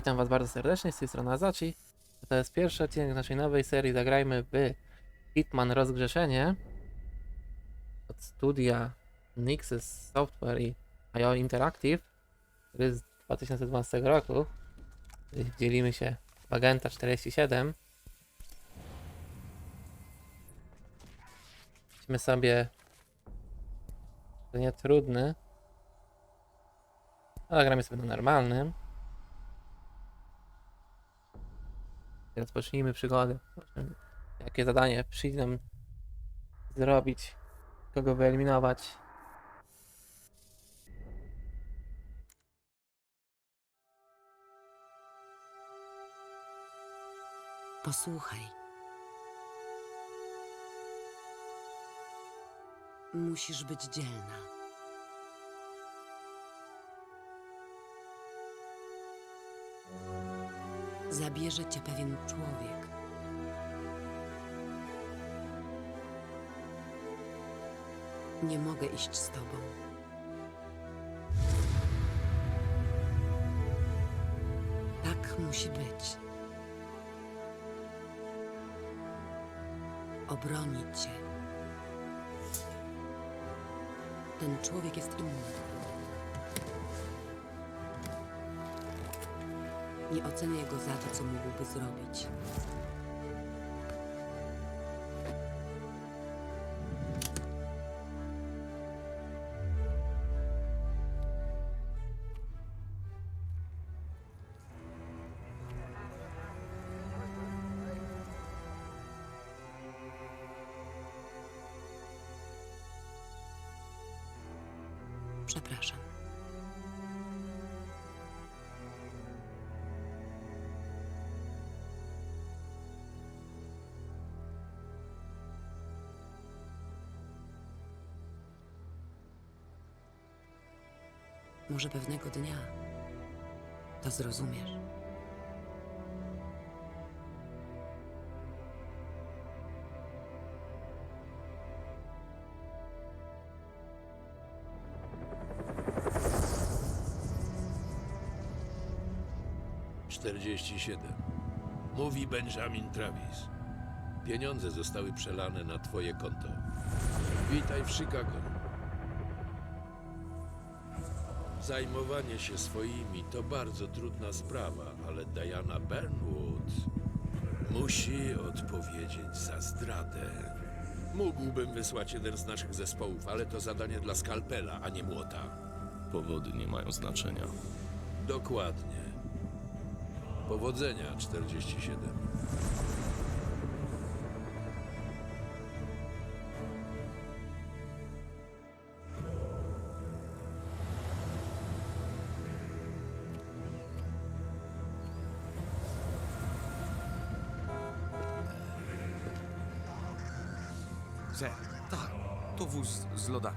Witam Was bardzo serdecznie, z tej strony Azachi. To jest pierwszy odcinek naszej nowej serii Zagrajmy w Hitman Rozgrzeszenie od studia Nixes Software i IO Interactive, który z 2012 roku. Dzielimy się w Agenta 47. Weźmy sobie nie trudny. Ale gramy sobie na normalnym. Rozpocznijmy przygodę. Jakie zadanie przyjdzie nam zrobić, kogo wyeliminować. Posłuchaj. Musisz być dzielna. Zabierze cię pewien człowiek. Nie mogę iść z tobą. Tak musi być. obronić cię. Ten człowiek jest inny. Nie oceniaj go za to, co mógłby zrobić. Może pewnego dnia to zrozumiesz. Czterdzieści siedem. Mówi Benjamin Travis. Pieniądze zostały przelane na twoje konto. Witaj w Chicago. Zajmowanie się swoimi to bardzo trudna sprawa, ale Diana Burnwood musi odpowiedzieć za zdradę. Mógłbym wysłać jeden z naszych zespołów, ale to zadanie dla skalpela, a nie młota. Powody nie mają znaczenia. Dokładnie. Powodzenia 47. Ser, tak, to wóz z lodami.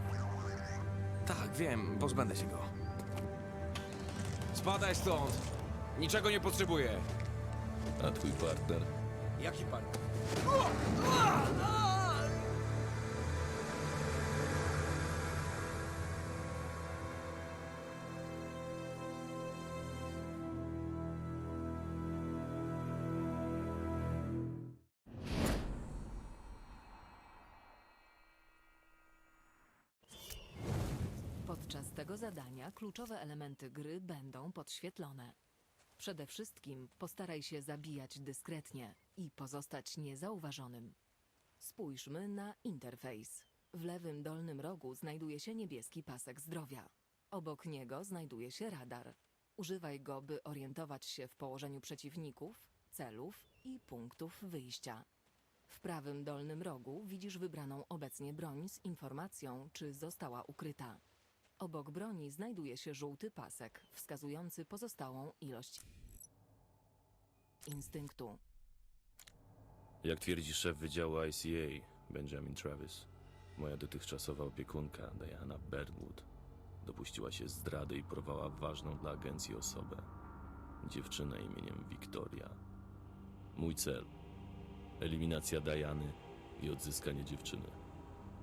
Tak, wiem, pozbędę się go. Spadaj stąd! Niczego nie potrzebuję. A twój partner? Jaki pan? Tego zadania kluczowe elementy gry będą podświetlone. Przede wszystkim postaraj się zabijać dyskretnie i pozostać niezauważonym. Spójrzmy na interfejs. W lewym dolnym rogu znajduje się niebieski pasek zdrowia. Obok niego znajduje się radar. Używaj go, by orientować się w położeniu przeciwników, celów i punktów wyjścia. W prawym dolnym rogu widzisz wybraną obecnie broń z informacją, czy została ukryta. Obok broni znajduje się żółty pasek, wskazujący pozostałą ilość instynktu. Jak twierdzi szef Wydziału ICA, Benjamin Travis, moja dotychczasowa opiekunka, Diana Birdwood, dopuściła się zdrady i porwała ważną dla agencji osobę. Dziewczynę imieniem Victoria. Mój cel. Eliminacja Diany i odzyskanie dziewczyny.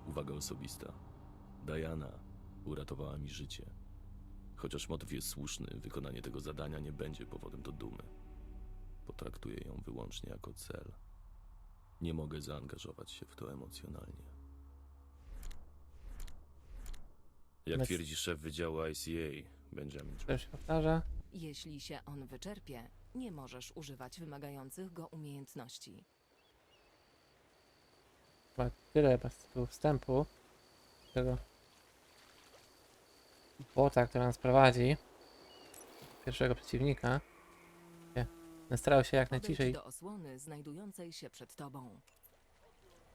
Uwaga osobista. Diana uratowała mi życie. Chociaż motyw jest słuszny, wykonanie tego zadania nie będzie powodem do dumy. Potraktuję ją wyłącznie jako cel. Nie mogę zaangażować się w to emocjonalnie. Jak Bez- twierdzi szef Wydziału ICA, Benjamin To się powtarza. Jeśli się on wyczerpie, nie możesz używać wymagających go umiejętności. Chyba tyle bez tytułu wstępu. Tego bota, który nas prowadzi. Pierwszego przeciwnika. Będę Starał się jak najciszej. do osłony znajdującej się przed tobą.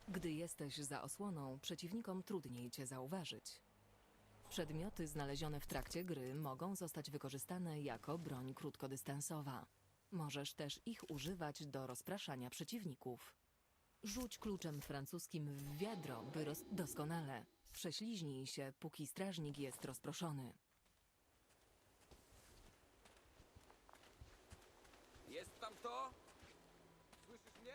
Gdy jesteś za osłoną, przeciwnikom trudniej cię zauważyć. Przedmioty znalezione w trakcie gry mogą zostać wykorzystane jako broń krótkodystansowa. Możesz też ich używać do rozpraszania przeciwników. Rzuć kluczem francuskim w wiadro, by roz... doskonale. Prześliźnij się, póki strażnik jest rozproszony. Jest tam to? Słyszysz mnie?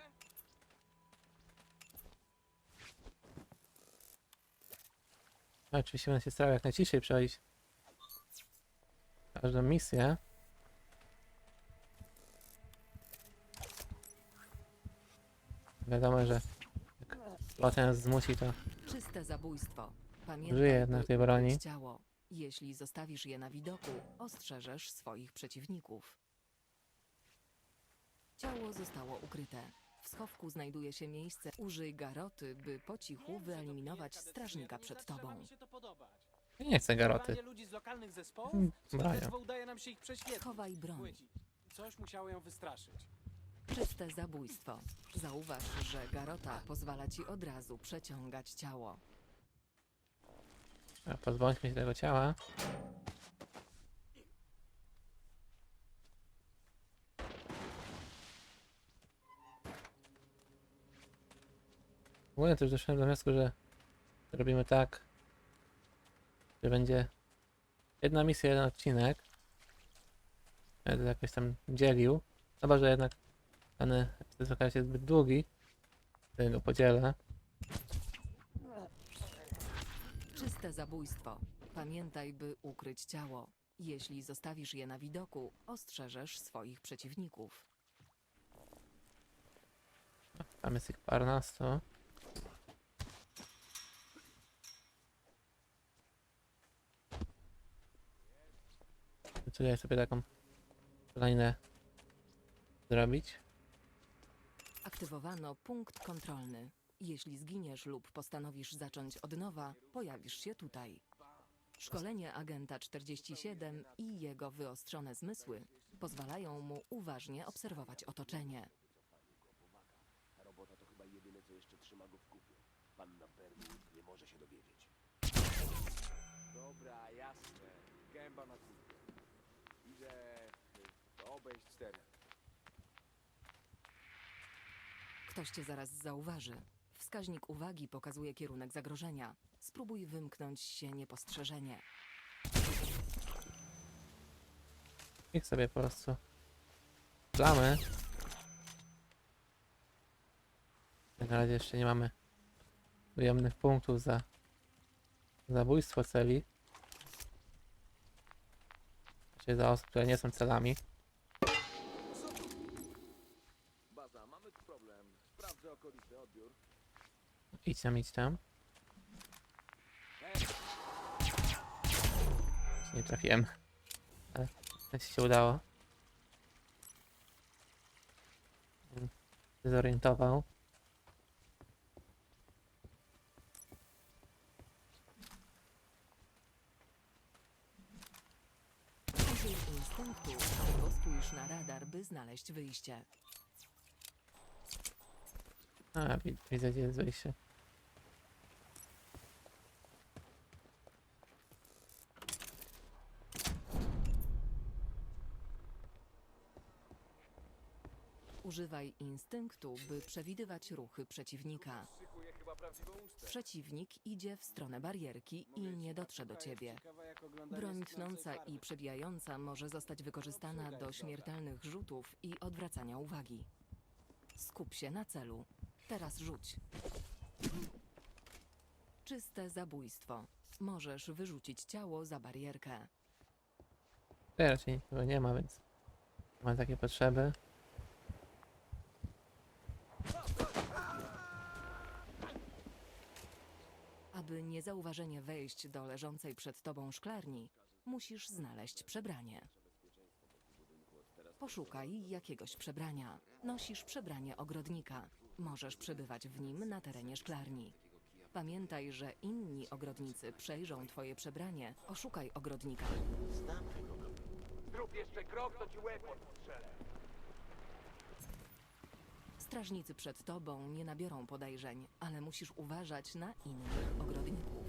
No, oczywiście będę się starał jak najciszej przejść każdą misję. Wiadomo, że jak zmusi, to Czyste zabójstwo. Pamiętaj, Użyję jednak by tej broni. ukryć ciało. Jeśli zostawisz je na widoku, ostrzeżesz swoich przeciwników. Ciało zostało ukryte. W schowku znajduje się miejsce. Użyj garoty, by po cichu wyeliminować strażnika przed tobą. Nie chcę garoty. Wzywanie ludzi z lokalnych zespołów? Mm, Braja. udaje nam się ich prześwietlić. Schowaj broń. Płyci. Coś musiało ją wystraszyć. Czyste zabójstwo. Zauważ, że garota pozwala ci od razu przeciągać ciało. A, Pozbądźmy się tego ciała. W ogóle też doszedłem do wniosku, że robimy tak, że będzie jedna misja, jeden odcinek. Będę jakoś tam dzielił. Chyba, że jednak dany epizod okaże się zbyt długi. To go podzielę. Czyste zabójstwo. Pamiętaj, by ukryć ciało. Jeśli zostawisz je na widoku, ostrzeżesz swoich przeciwników. Tam jest ich parnastu. Tutaj sobie taką kolejne zrobić. Aktywowano punkt kontrolny. Jeśli zginiesz lub postanowisz zacząć od nowa, pojawisz się tutaj. Szkolenie agenta 47 i jego wyostrzone zmysły pozwalają mu uważnie obserwować otoczenie. Dobra, jasne. Gęba na kurkę. Idę y, obejść teren. Ktoś cię zaraz zauważy. Wskaźnik uwagi pokazuje kierunek zagrożenia. Spróbuj wymknąć się niepostrzeżenie. Ich sobie po prostu plamy. Na razie jeszcze nie mamy ujemnych punktów za zabójstwo celi. Znaczy za osób, które nie są celami. Baza, mamy tu problem. Sprawdzę okoliczny odbiór. Idź tam, idź tam. Nie trafiłem. Ale coś się udało. Zorientował. Użyj instynktu albo spójrz na radar, by znaleźć wyjście. A, wi- widzę gdzie jest wyjście. Używaj instynktu, by przewidywać ruchy przeciwnika. Przeciwnik idzie w stronę barierki i nie dotrze do ciebie. Broń tnąca i przebijająca może zostać wykorzystana do śmiertelnych rzutów i odwracania uwagi. Skup się na celu. Teraz rzuć. Czyste zabójstwo. Możesz wyrzucić ciało za barierkę. Tutaj raczej nikogo nie ma, więc nie ma takiej potrzeby. Aby niezauważenie wejść do leżącej przed tobą szklarni, musisz znaleźć przebranie. Poszukaj jakiegoś przebrania. Nosisz przebranie ogrodnika. Możesz przebywać w nim na terenie szklarni. Pamiętaj, że inni ogrodnicy przejrzą twoje przebranie. Oszukaj ogrodnika. Zrób jeszcze krok, to ci łeb odstrzelę. Strażnicy przed tobą nie nabiorą podejrzeń, ale musisz uważać na innych ogrodników.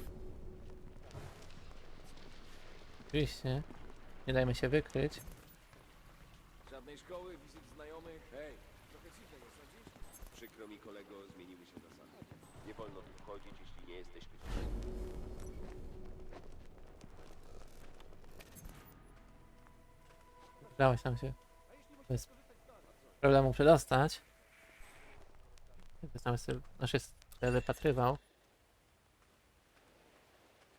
Oczywiście. Nie dajmy się wykryć. Żadnej szkoły, wizyt znajomych. Hej, trochę sądzisz? Przykro mi kolego, zmieniły się zasady. Nie wolno tu wchodzić, jeśli nie jesteśmy Udało się nam się bez problemu przedostać. Sam sobie nasz jest tutaj wypatrywał.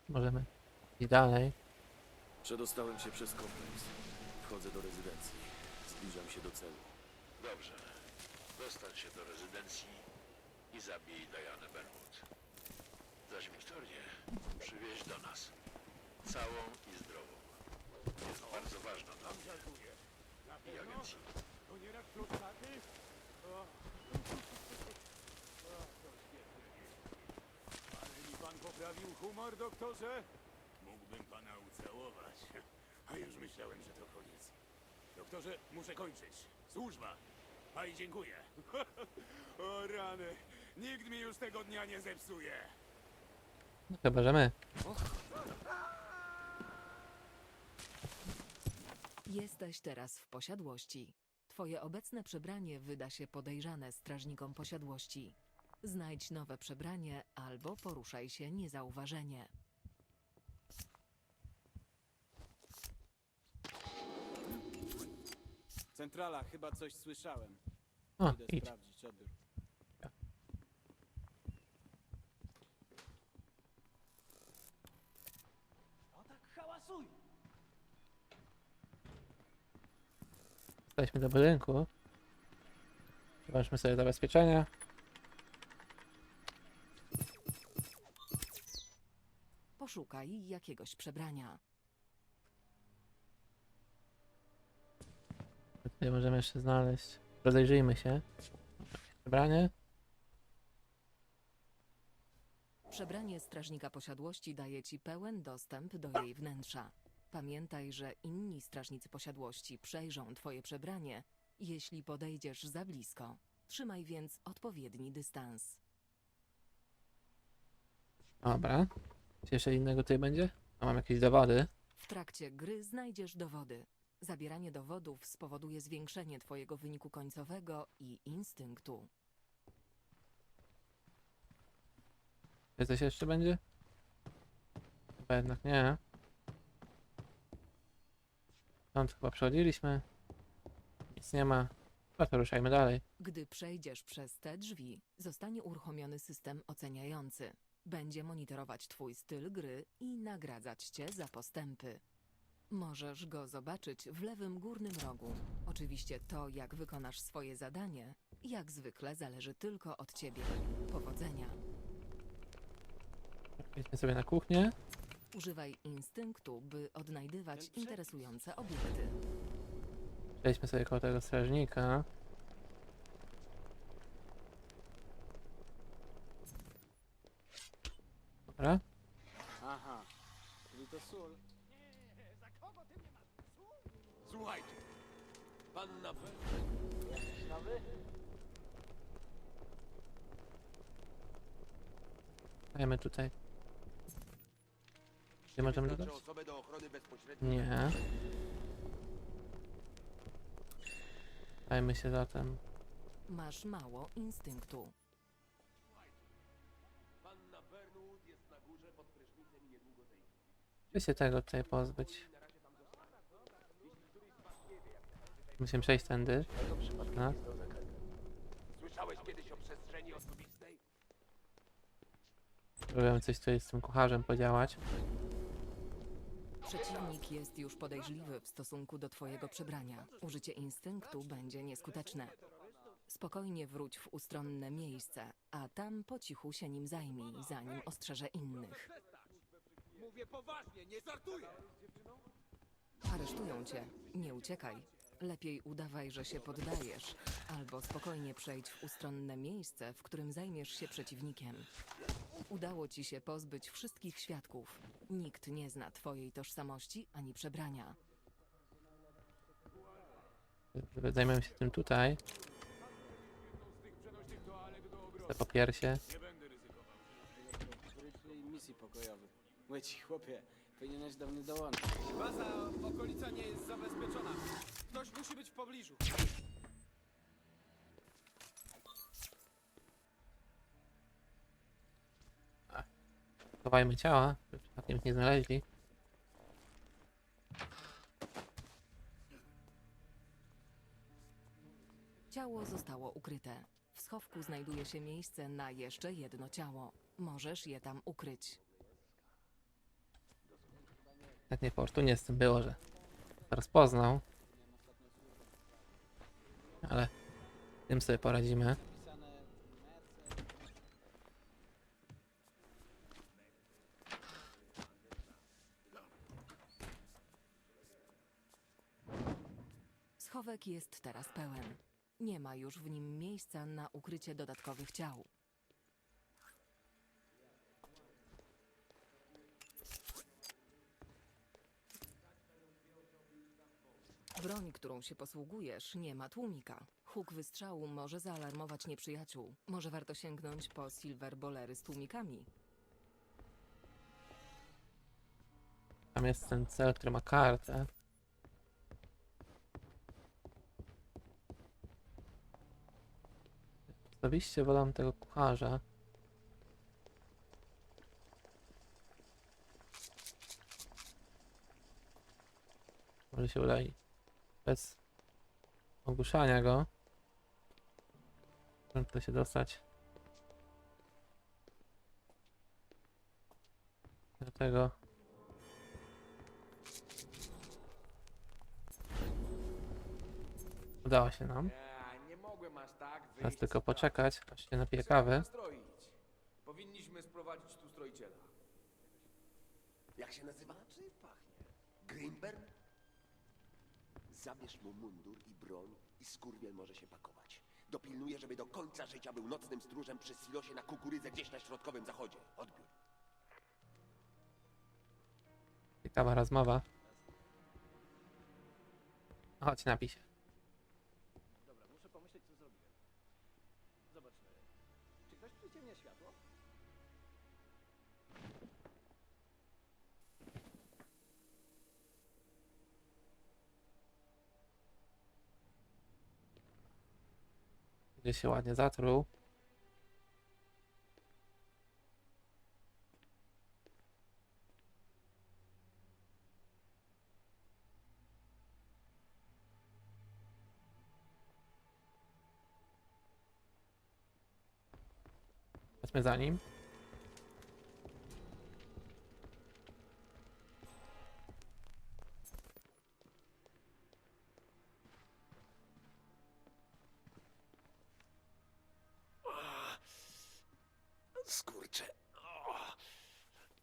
Możemy iść dalej. Przedostałem się przez kompleks. Wchodzę do rezydencji. Zbliżam się do celu. Dobrze. Dostań się do rezydencji i zabij Dianę Bernwood. Zaś Wiktorię przywieź do nas. Całą i zdrową. Jest bardzo ważna dla mnie i agencji. To nie rak. Ale mi pan poprawił humor, doktorze? Mógłbym pana ucałować. A już myślałem, że to koniec. Doktorze, muszę kończyć. Służba. A i dziękuję. o rany. Nikt mi już tego dnia nie zepsuje. No chyba, że my. Jesteś teraz w posiadłości. Twoje obecne przebranie wyda się podejrzane strażnikom posiadłości. Znajdź nowe przebranie albo poruszaj się niezauważenie. Centrala, chyba coś słyszałem. O, Idę idź. sprawdzić odbiór. No tak hałasuj! Jesteśmy do budynku. Zobaczmy sobie zabezpieczenia. Poszukaj jakiegoś przebrania. Tutaj możemy jeszcze znaleźć. Rozejrzyjmy się. Przebranie. Przebranie strażnika posiadłości daje ci pełen dostęp do jej wnętrza. Pamiętaj, że inni strażnicy posiadłości przejrzą twoje przebranie, jeśli podejdziesz za blisko. Trzymaj więc odpowiedni dystans. Dobra. Czy jeszcze innego tutaj będzie? A mam jakieś dowody. W trakcie gry znajdziesz dowody. Zabieranie dowodów spowoduje zwiększenie twojego wyniku końcowego i instynktu. Czy coś jeszcze będzie? Chyba jednak nie. Stąd chyba przechodziliśmy. Nic nie ma. No to ruszajmy dalej. Gdy przejdziesz przez te drzwi, zostanie uruchomiony system oceniający. Będzie monitorować twój styl gry i nagradzać cię za postępy. Możesz go zobaczyć w lewym górnym rogu. Oczywiście to, jak wykonasz swoje zadanie, jak zwykle zależy tylko od ciebie. Powodzenia. Idźmy sobie na kuchnię. Używaj instynktu, by odnajdywać interesujące obiekty. Przejdźmy sobie koło tego strażnika. Dobra. Aha, czyli to sól. Bell Jakiś nowy? Dajmy tutaj. Gdzie możemy dodać? wyznaczy osobę do ochrony bezpośredniej. Nie. Dajmy się zatem. Masz mało instynktu. Panna Bernwood jest na górze pod prysznicem i niedługo zejdzie. By się tego tutaj pozbyć. Musimy przejść tędy. No. Słyszałeś kiedyś o przestrzeni osobistej? Próbujemy coś tutaj z tym kucharzem podziałać. Przeciwnik jest już podejrzliwy w stosunku do twojego przebrania. Użycie instynktu będzie nieskuteczne. Spokojnie wróć w ustronne miejsce, a tam po cichu się nim zajmij, zanim ostrzeże innych. Mówię poważnie, nie żartuję! Aresztują cię. Nie uciekaj. Lepiej udawaj, że się poddajesz, albo spokojnie przejdź w ustronne miejsce, w którym zajmiesz się przeciwnikiem. Udało ci się pozbyć wszystkich świadków. Nikt nie zna twojej tożsamości ani przebrania. Zajmiemy się tym tutaj. Te po piersie. Wyszli misji pokojowej. Mówię ci, chłopie, powinieneś do mnie dołączyć. Baza, okolica nie jest zabezpieczona. Ktoś musi być w pobliżu. Chowajmy ciała, żeby przypadkiem ich nie znaleźli. Ciało zostało ukryte. W schowku znajduje się miejsce na jeszcze jedno ciało. Możesz je tam ukryć. Tak niefortunnie z tym było, że rozpoznał. Ale tym sobie poradzimy. Schowek jest teraz pełen. Nie ma już w nim miejsca na ukrycie dodatkowych ciał. Broń, którą się posługujesz, nie ma tłumika. Huk wystrzału może zaalarmować nieprzyjaciół. Może warto sięgnąć po silver bolery z tłumikami. Tam jest ten cel, który ma kartę. Osobiście wolę tego kucharza. Może się uda i bez ogłuszania go. Możemy tutaj się dostać. Do tego. Udało się nam. nie mogłem aż tak wyjść Teraz tylko poczekać, aż się napije kawy. Powinniśmy sprowadzić tu stroiciela. Jak się nazywa? Czy pachnie? Grimberg? Zabierz mu mundur i broń i skurwiel może się pakować. Dopilnuję, żeby do końca życia był nocnym stróżem przy silosie na kukurydzę gdzieś na środkowym zachodzie. Odbiór. Ciekawa rozmowa. Chodź, napij Gdzie się ładnie zatruł. Chodźmy za nim. Skurczę. O,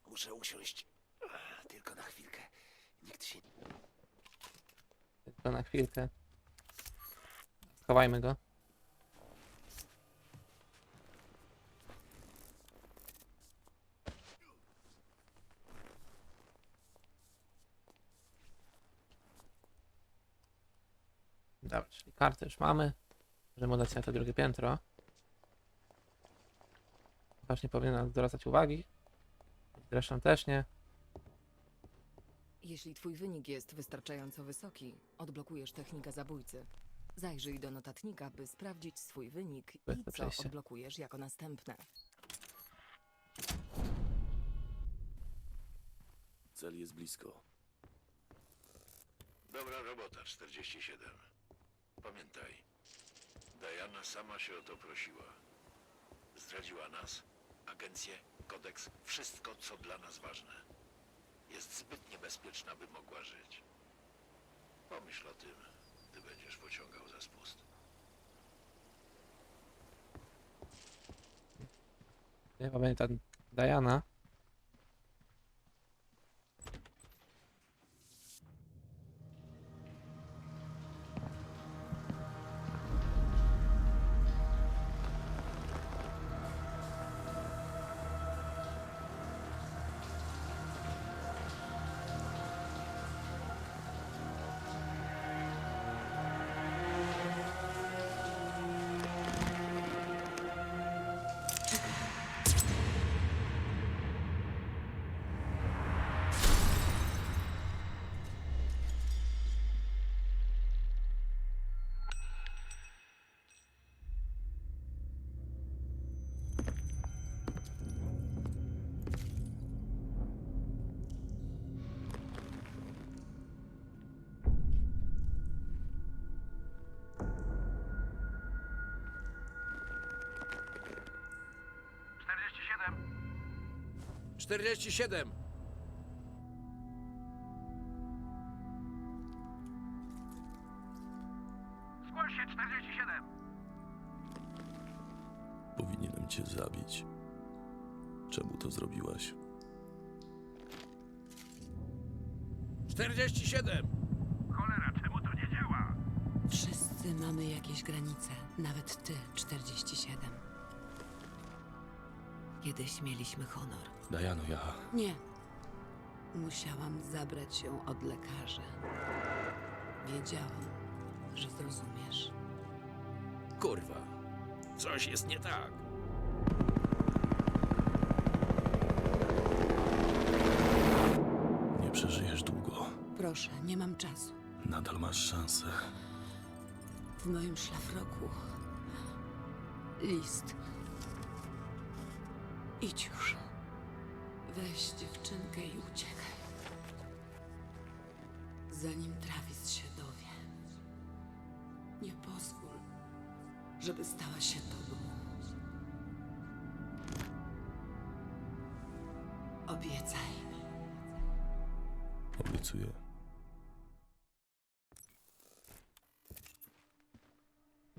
muszę usiąść. Tylko na chwilkę. Nikt się Tylko na chwilkę. Schowajmy go. Dobra, czyli kartę już mamy. Możemy udać się na to drugie piętro. Chociaż nie powinien nas zwracać uwagi. Zresztą też nie. Jeśli twój wynik jest wystarczająco wysoki, odblokujesz technikę zabójcy. Zajrzyj do notatnika, by sprawdzić swój wynik i co przejścia. odblokujesz jako następne. Cel jest blisko. Dobra robota, 47. Pamiętaj, Diana sama się o to prosiła. Zdradziła nas, agencję, kodeks, wszystko, co dla nas ważne. jest zbyt niebezpieczna, by mogła żyć. Pomyśl o tym, gdy będziesz pociągał za spust. Nie pamiętam. Diana. 47. Mieliśmy honor. Diano, ja... Nie. Musiałam zabrać ją od lekarza. Wiedziałam, że zrozumiesz. Kurwa. Coś jest nie tak. Nie przeżyjesz długo. Proszę, nie mam czasu. Nadal masz szansę. W moim szlafroku. List. Idź już. Weź dziewczynkę i uciekaj. Zanim Travis się dowie. Nie pozwól, żeby stała się tobą. Obiecaj. Obiecuję.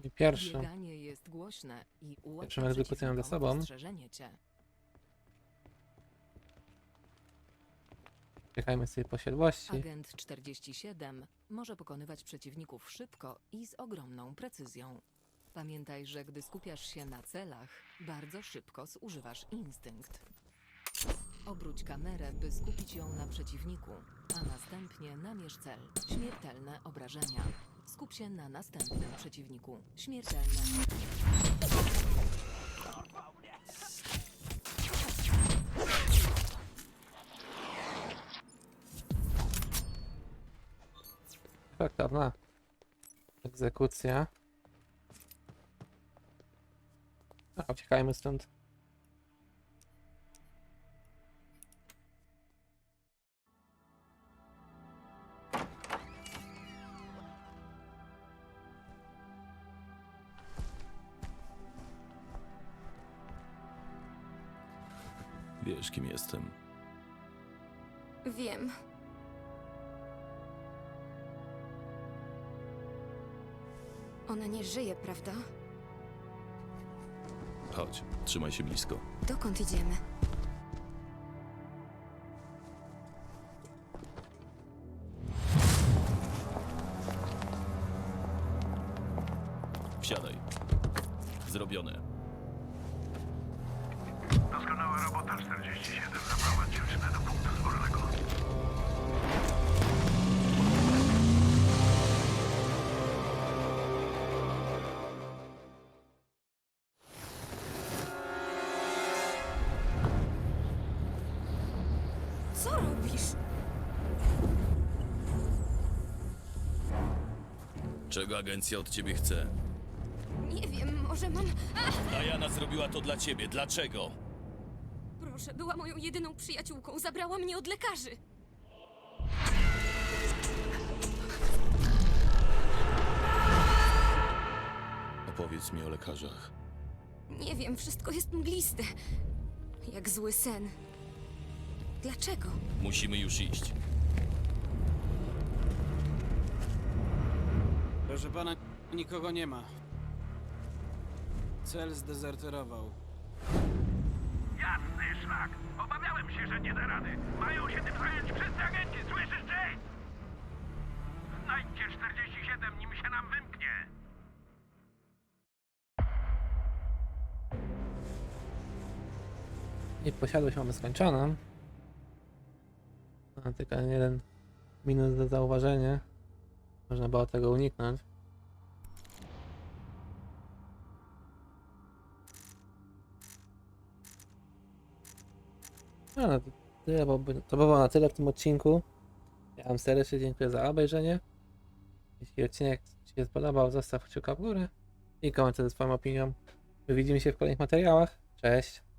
I pierwszy. Bieganie jest głośne i ułatwia egzekucję za sobą. cię. Czekajmy sobie posiadłości. Agent 47 może pokonywać przeciwników szybko i z ogromną precyzją. Pamiętaj, że gdy skupiasz się na celach, bardzo szybko zużywasz instynkt. Obróć kamerę, by skupić ją na przeciwniku, a następnie namierz cel. Śmiertelne obrażenia. Skup się na następnym przeciwniku. Śmiertelne. Efektowna egzekucja. A, uciekajmy stąd. Wiesz, kim jestem. Wiem. Ona nie żyje, prawda? Chodź, trzymaj się blisko. Dokąd idziemy? Czego agencja od ciebie chce? Nie wiem, może mam... Diana zrobiła to dla ciebie. Dlaczego? Proszę, była moją jedyną przyjaciółką. Zabrała mnie od lekarzy. Opowiedz mi o lekarzach. Nie wiem, wszystko jest mgliste. Jak zły sen. Dlaczego? Musimy już iść. Proszę pana, nikogo nie ma. Cel zdezerterował. Jasny szlak! Obawiałem się, że nie da rady. Mają się tym zająć wszyscy agenci, słyszysz, Jay? Znajdźcie 47, nim się nam wymknie. I posiadłość mamy skończoną. A, tylko jeden minus do zauważenia. Można było tego uniknąć. No, no to, tyle, bo, to było na tyle w tym odcinku. Ja wam serdecznie dziękuję za obejrzenie. Jeśli odcinek Ci się spodobał, zostaw kciuka w górę i komentarz ze swoją opinią. My widzimy się w kolejnych materiałach. Cześć!